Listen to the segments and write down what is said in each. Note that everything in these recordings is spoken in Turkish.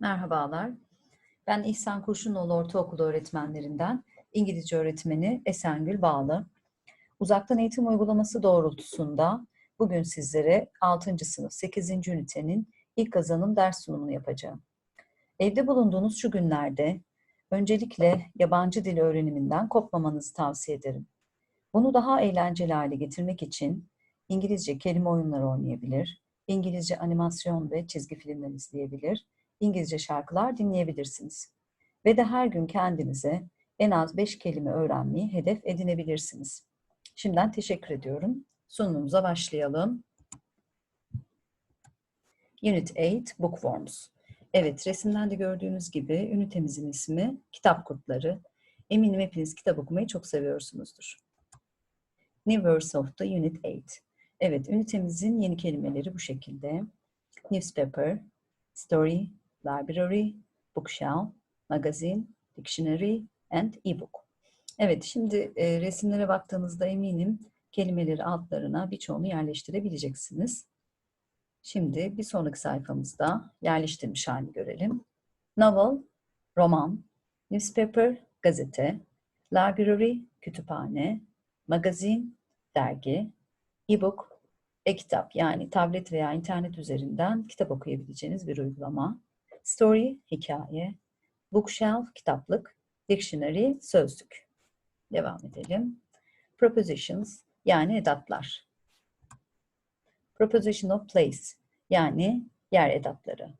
Merhabalar. Ben İhsan Kurşunoğlu Ortaokulu öğretmenlerinden İngilizce öğretmeni Esengül Bağlı. Uzaktan eğitim uygulaması doğrultusunda bugün sizlere 6. sınıf 8. ünitenin ilk kazanım ders sunumunu yapacağım. Evde bulunduğunuz şu günlerde öncelikle yabancı dil öğreniminden kopmamanızı tavsiye ederim. Bunu daha eğlenceli hale getirmek için İngilizce kelime oyunları oynayabilir, İngilizce animasyon ve çizgi filmler izleyebilir, İngilizce şarkılar dinleyebilirsiniz. Ve de her gün kendinize en az 5 kelime öğrenmeyi hedef edinebilirsiniz. Şimdiden teşekkür ediyorum. Sunumumuza başlayalım. Unit 8 Bookworms. Evet, resimden de gördüğünüz gibi ünitemizin ismi Kitap Kurtları. Eminim hepiniz kitap okumayı çok seviyorsunuzdur. New Words of the Unit 8. Evet, ünitemizin yeni kelimeleri bu şekilde. Newspaper, story, library, bookshelf, magazine, dictionary and ebook. Evet, şimdi e, resimlere baktığınızda eminim kelimeleri altlarına birçoğunu yerleştirebileceksiniz. Şimdi bir sonraki sayfamızda yerleştirmiş halini görelim. Novel, roman, newspaper, gazete, library, kütüphane, magazine, dergi, e-book, e-kitap yani tablet veya internet üzerinden kitap okuyabileceğiniz bir uygulama. Story, hikaye, bookshelf, kitaplık, dictionary, sözlük. Devam edelim. Propositions yani edatlar. Proposition of place yani yer edatları.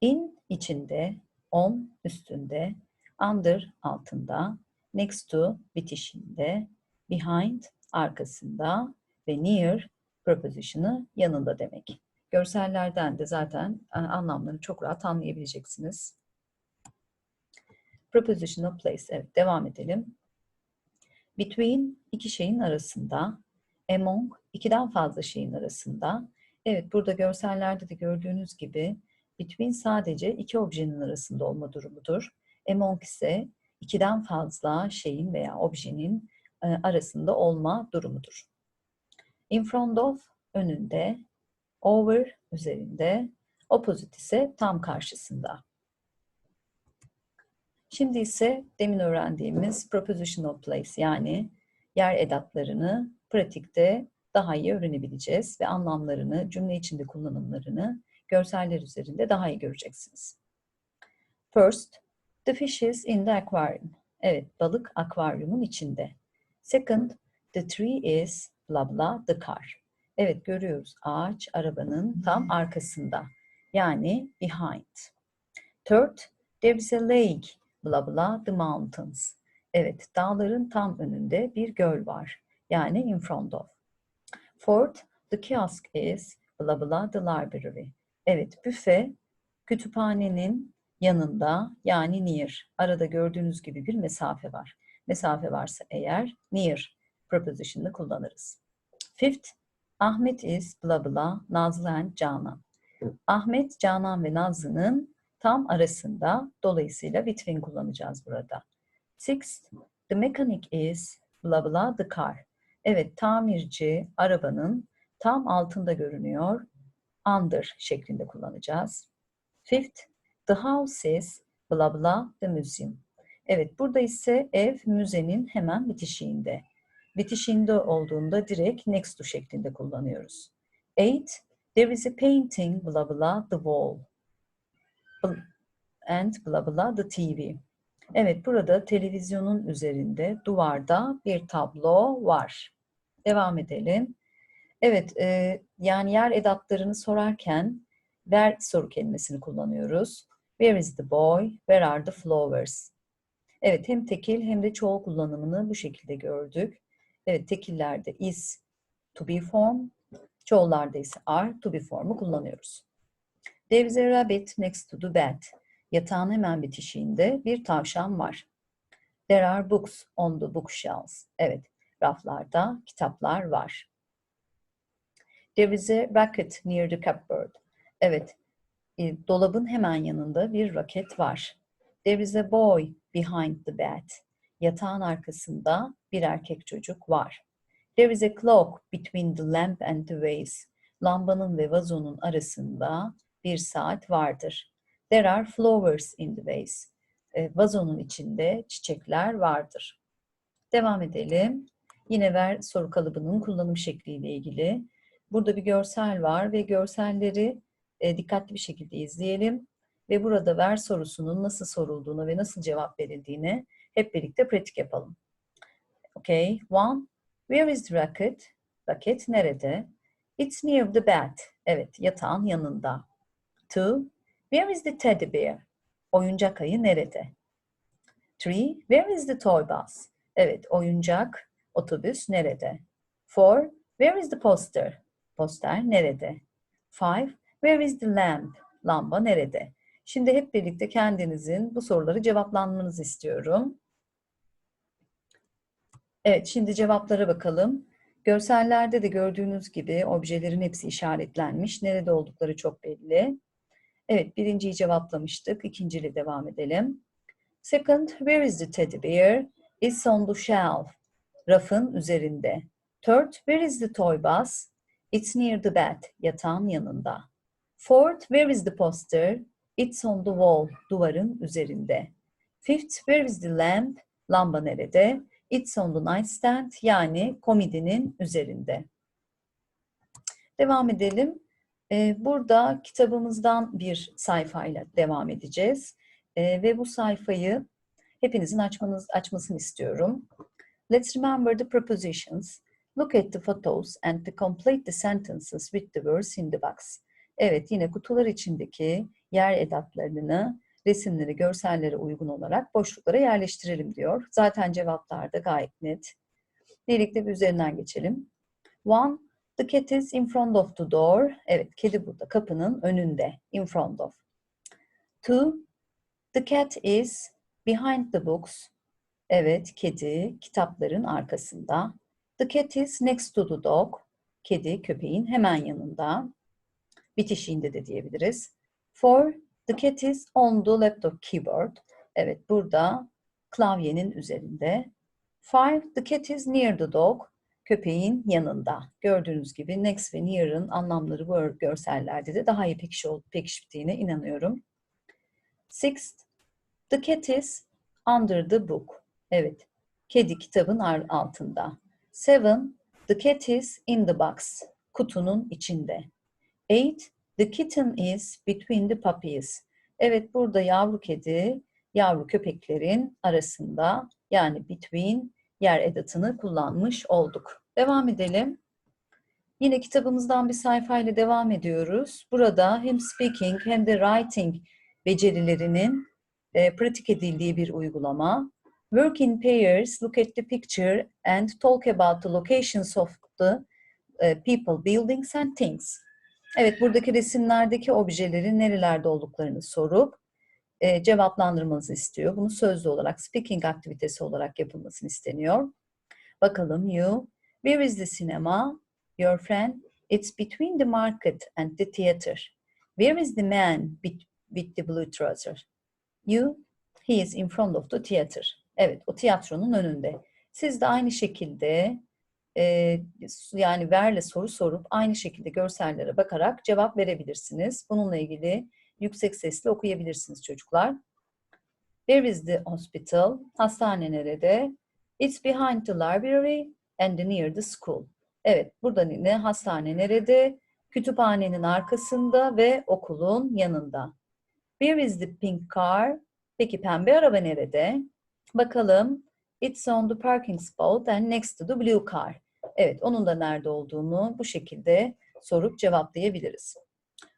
In içinde, on üstünde, under altında, next to bitişinde, behind arkasında ve near preposition'ı yanında demek. Görsellerden de zaten e, anlamlarını çok rahat anlayabileceksiniz. Preposition of place. Evet, devam edelim. Between iki şeyin arasında. Among ikiden fazla şeyin arasında. Evet, burada görsellerde de gördüğünüz gibi between sadece iki objenin arasında olma durumudur. Among ise ikiden fazla şeyin veya objenin e, arasında olma durumudur. In front of önünde, over üzerinde, opposite ise tam karşısında. Şimdi ise demin öğrendiğimiz propositional place yani yer edatlarını pratikte daha iyi öğrenebileceğiz ve anlamlarını, cümle içinde kullanımlarını görseller üzerinde daha iyi göreceksiniz. First, the fish is in the aquarium. Evet, balık akvaryumun içinde. Second, the tree is blah blah the car. Evet görüyoruz ağaç arabanın tam arkasında. Yani behind. Third, there is a lake blah blah the mountains. Evet dağların tam önünde bir göl var. Yani in front of. Fourth, the kiosk is blah blah the library. Evet büfe kütüphanenin yanında yani near. Arada gördüğünüz gibi bir mesafe var. Mesafe varsa eğer near preposition'ını kullanırız. Fifth, Ahmet is bla bla Nazlı and Canan. Ahmet, Canan ve Nazlı'nın tam arasında dolayısıyla between kullanacağız burada. Sixth, the mechanic is bla bla the car. Evet, tamirci arabanın tam altında görünüyor. Under şeklinde kullanacağız. Fifth, the house is bla bla the museum. Evet, burada ise ev müzenin hemen bitişiğinde bitişinde olduğunda direkt next to şeklinde kullanıyoruz. Eight, there is a painting blah blah the wall. And blah blah the TV. Evet burada televizyonun üzerinde duvarda bir tablo var. Devam edelim. Evet e, yani yer edatlarını sorarken where soru kelimesini kullanıyoruz. Where is the boy? Where are the flowers? Evet hem tekil hem de çoğul kullanımını bu şekilde gördük. Evet, tekillerde is to be form, çoğullarda ise are to be form'u kullanıyoruz. There is a rabbit next to the bed. Yatağın hemen bitişiğinde bir tavşan var. There are books on the bookshelves. Evet, raflarda kitaplar var. There is a racket near the cupboard. Evet, e, dolabın hemen yanında bir raket var. There is a boy behind the bed. Yatağın arkasında bir erkek çocuk var. There is a clock between the lamp and the vase. Lambanın ve vazonun arasında bir saat vardır. There are flowers in the vase. E, vazonun içinde çiçekler vardır. Devam edelim. Yine ver soru kalıbının kullanım şekliyle ilgili. Burada bir görsel var ve görselleri e, dikkatli bir şekilde izleyelim. Ve burada ver sorusunun nasıl sorulduğunu ve nasıl cevap verildiğini hep birlikte pratik yapalım. Okay, one. Where is the racket? Raket nerede? It's near the bed. Evet, yatağın yanında. Two. Where is the teddy bear? Oyuncak ayı nerede? Three. Where is the toy bus? Evet, oyuncak otobüs nerede? Four. Where is the poster? Poster nerede? Five. Where is the lamp? Lamba nerede? Şimdi hep birlikte kendinizin bu soruları cevaplanmanızı istiyorum. Evet, şimdi cevaplara bakalım. Görsellerde de gördüğünüz gibi objelerin hepsi işaretlenmiş. Nerede oldukları çok belli. Evet, birinciyi cevaplamıştık. İkinciyle devam edelim. Second, where is the teddy bear? It's on the shelf. Rafın üzerinde. Third, where is the toy bus? It's near the bed. Yatağın yanında. Fourth, where is the poster? It's on the wall. Duvarın üzerinde. Fifth, where is the lamp? Lamba nerede? It's on the nightstand yani komodinin üzerinde. Devam edelim. Ee, burada kitabımızdan bir sayfayla devam edeceğiz. Ee, ve bu sayfayı hepinizin açmanız, açmasını istiyorum. Let's remember the prepositions. Look at the photos and to complete the sentences with the words in the box. Evet, yine kutular içindeki yer edatlarını resimleri, görsellere uygun olarak boşluklara yerleştirelim diyor. Zaten cevaplar da gayet net. Birlikte bir üzerinden geçelim. One, the cat is in front of the door. Evet, kedi burada, kapının önünde. In front of. Two, the cat is behind the books. Evet, kedi kitapların arkasında. The cat is next to the dog. Kedi köpeğin hemen yanında. Bitişiğinde de diyebiliriz. Four, the cat is on the laptop keyboard. Evet, burada klavyenin üzerinde. Five, the cat is near the dog. Köpeğin yanında. Gördüğünüz gibi next ve near'ın anlamları bu görsellerde de daha iyi pekiştiğine inanıyorum. Sixth, the cat is under the book. Evet, kedi kitabın altında. Seven, the cat is in the box. Kutunun içinde. Eight, the kitten is between the puppies. Evet, burada yavru kedi, yavru köpeklerin arasında yani between yer edatını kullanmış olduk. Devam edelim. Yine kitabımızdan bir sayfayla devam ediyoruz. Burada hem speaking hem de writing becerilerinin e, pratik edildiği bir uygulama. Work in pairs, look at the picture and talk about the locations of the uh, people, buildings and things. Evet, buradaki resimlerdeki objelerin nerelerde olduklarını sorup e, cevaplandırmanızı istiyor. Bunu sözlü olarak, speaking aktivitesi olarak yapılmasını isteniyor. Bakalım you, where is the cinema? Your friend, it's between the market and the theater. Where is the man with the blue trouser? You, he is in front of the theater. Evet, o tiyatronun önünde. Siz de aynı şekilde yani verle soru sorup aynı şekilde görsellere bakarak cevap verebilirsiniz. Bununla ilgili yüksek sesle okuyabilirsiniz çocuklar. Where is the hospital? Hastane nerede? It's behind the library and near the school. Evet, burada yine hastane nerede? Kütüphanenin arkasında ve okulun yanında. Where is the pink car? Peki pembe araba nerede? Bakalım. It's on the parking spot and next to the blue car. Evet, onun da nerede olduğunu bu şekilde sorup cevaplayabiliriz.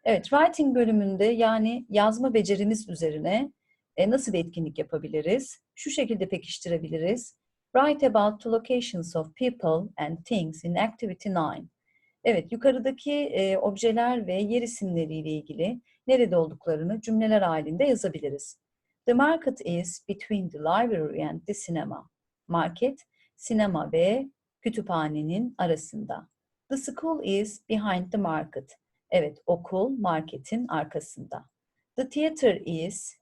Evet, writing bölümünde yani yazma becerimiz üzerine e, nasıl bir etkinlik yapabiliriz? Şu şekilde pekiştirebiliriz. Write about the locations of people and things in activity 9. Evet, yukarıdaki e, objeler ve yer isimleriyle ilgili nerede olduklarını cümleler halinde yazabiliriz. The market is between the library and the cinema. Market, sinema ve kütüphanenin arasında. The school is behind the market. Evet, okul marketin arkasında. The theater is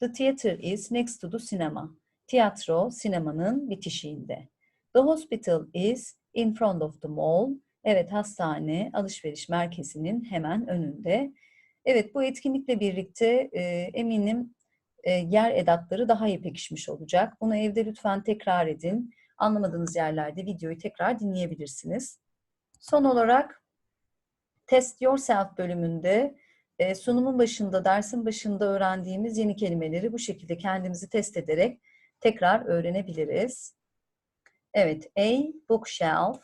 The theater is next to the cinema. Tiyatro sinemanın bitişiğinde. The hospital is in front of the mall. Evet, hastane alışveriş merkezinin hemen önünde. Evet, bu etkinlikle birlikte e, eminim e, yer edatları daha iyi pekişmiş olacak. Bunu evde lütfen tekrar edin. Anlamadığınız yerlerde videoyu tekrar dinleyebilirsiniz. Son olarak Test Yourself bölümünde e, sunumun başında, dersin başında öğrendiğimiz yeni kelimeleri bu şekilde kendimizi test ederek tekrar öğrenebiliriz. Evet, A bookshelf,